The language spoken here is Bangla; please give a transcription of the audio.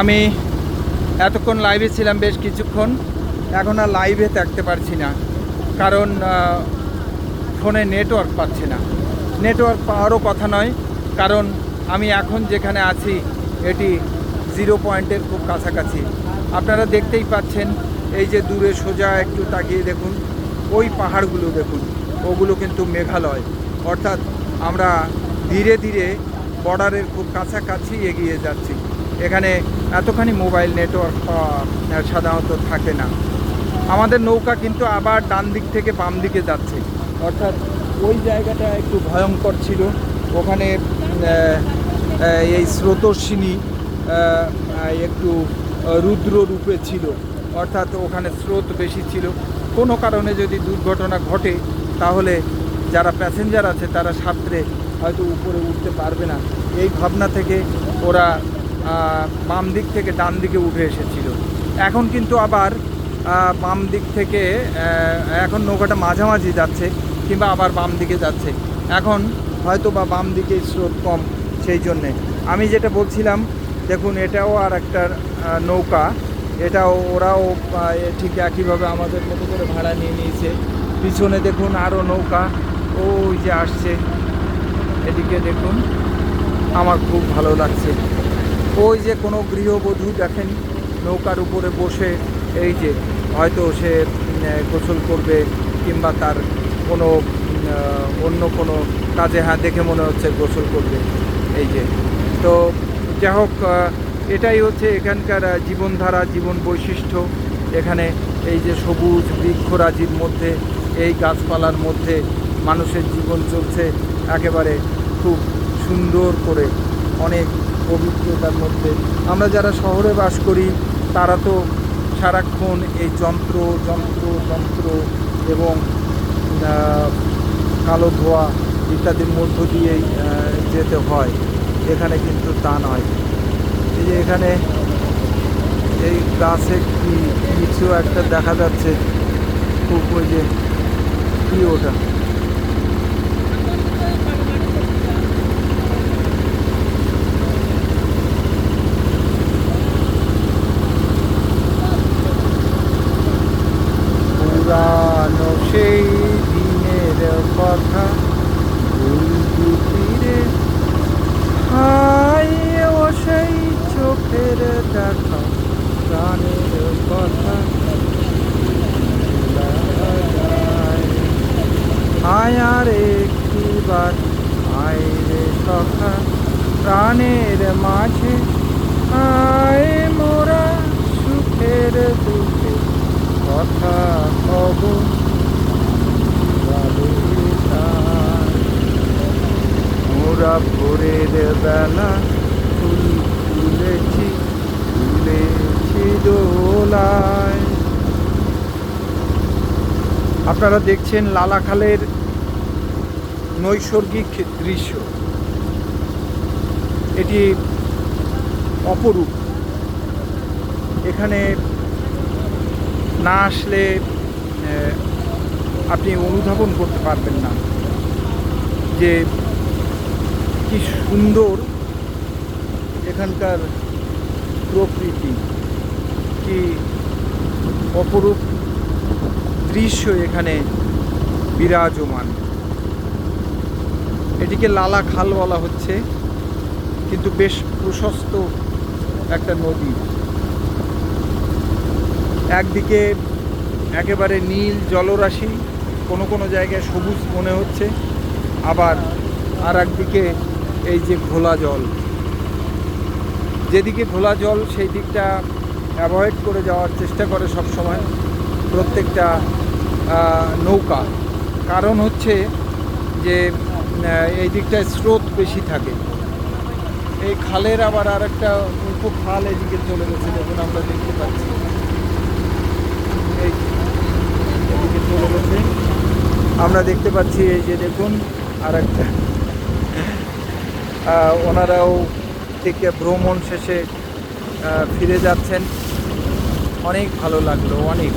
আমি এতক্ষণ লাইভে ছিলাম বেশ কিছুক্ষণ, এখন আর লাইভে থাকতে পারছি না। কারণ ফোনে নেটওয়ার্ক পাচ্ছে না। নেটওয়ার্ক পাওয়ারও কথা নয়, কারণ আমি এখন যেখানে আছি, এটি জিরো পয়েন্টের খুব কাছাকাছি। আপনারা দেখতেই পাচ্ছেন, এই যে দূরে সোজা একটু তাকিয়ে দেখুন, ওই পাহাড়গুলো দেখুন, ওগুলো কিন্তু মেঘালয়। অর্থাৎ আমরা ধীরে ধীরে বর্ডারের খুব কাছাকাছি এগিয়ে যাচ্ছি। এখানে এতখানি মোবাইল নেটওয়ার্ক সাধারণত থাকে না। আমাদের নৌকা কিন্তু আবার ডান দিক থেকে বাম দিকে যাচ্ছে। অর্থাৎ ওই জায়গাটা একটু ভয়ঙ্কর ছিল। ওখানে এই স্রোতস্বিনী একটু রুদ্র রূপে ছিল। অর্থাৎ ওখানে স্রোত বেশি ছিল। কোনো কারণে যদি দুর্ঘটনা ঘটে, তাহলে যারা প্যাসেঞ্জার আছে, তারা সাঁতরে হয়তো উপরে উঠতে পারবে না। এই ভাবনা থেকে ওরা বাম দিক থেকে ডান দিকে উঠে এসেছিল। এখন কিন্তু আবার বাম দিক থেকে এখন নৌকাটা মাঝামাঝি যাচ্ছে কিংবা আবার বাম দিকে যাচ্ছে। এখন হয়তো বা বাম দিকে স্রোত কম সেই জন্যে। আমি যেটা বলছিলাম, দেখুন, এটাও আর একটা নৌকা। এটাও, ওরাও ঠিক একইভাবে আমাদের মতো করে ভাড়া নিয়ে নিয়েছে। পিছনে দেখুন আরও নৌকা। ওই যে আসছে। এদিকে দেখুন, আমার খুব ভালো লাগছে। ওই যে কোনো গৃহবধূ দেখেন, নৌকার উপরে বসে এই যে হয়তো সে গোসল করবে কিংবা তার কোনো অন্য কোনো কাজে হ্যাঁ দেখে মনে হচ্ছে গোসল করবে, এই যে। তো যাই হোক এটাই হচ্ছে এখানকার জীবনধারা, জীবন বৈশিষ্ট্য। এখানে এই যে সবুজ বৃক্ষরাজির মধ্যে, এই গাছপালার মধ্যে মানুষের জীবন চলছে একেবারে খুব সুন্দর করে, অনেক পবিত্রতার মধ্যে। আমরা যারা শহরে বাস করি, তারা তো সারাক্ষণ এই যন্ত্র যন্ত্র যন্ত্র এবং কালো ধোয়া ইত্যাদির মধ্য দিয়েই যেতে হয়। এখানে কিন্তু তা নয়। এই যে এখানে এই গাছে কি, কিছু একটা দেখা যাচ্ছে। খুব ওই যে, কি ওটা পুরানো সেই দিনের কথা ভুলবি ফিরে হায় ও সেই চোখের দেখা প্রাণের কথা ভোলা যায়। আয় আর একটিবার আয় রে সখা প্রাণের মাঝে আয় মোরা সুখের দুঃখে। কথা কব মোরা ভোরের বেলা ফুল তুলেছি তুলেছি দোলায়। আপনারা দেখছেন লালাখালের নৈসর্গিক দৃশ্য। এটি অপরূপ। এখানে না আসলে আপনি অনুধাবন করতে পারবেন না যে কি সুন্দর এখানকার প্রকৃতি, কি অপরূপ দৃশ্য এখানে বিরাজমান। এটিকে লালা খাল বলা হচ্ছে, কিন্তু বেশ প্রশস্ত একটা নদী। একদিকে একেবারে নীল জলরাশি, কোনো কোনো জায়গায় সবুজ মনে হচ্ছে, আবার আর একদিকে এই যে ঘোলা জল। যেদিকে ঘোলা জল, সেই দিকটা অ্যাভয়েড করে যাওয়ার চেষ্টা করে সব সময় প্রত্যেকটা নৌকা। কারণ হচ্ছে যে এই দিকটায় স্রোত বেশি থাকে। এই খালের আবার আর একটা উপখাল এদিকে চলে গেছে দেখুন আমরা দেখতে পাচ্ছি। এই এদিকে চলে গেছে। আমরা দেখতে পাচ্ছি এই যে দেখুন আর একটা ওনারাও থেকে ভ্রমণ শেষে ফিরে যাচ্ছেন। অনেক ভালো লাগল, অনেক।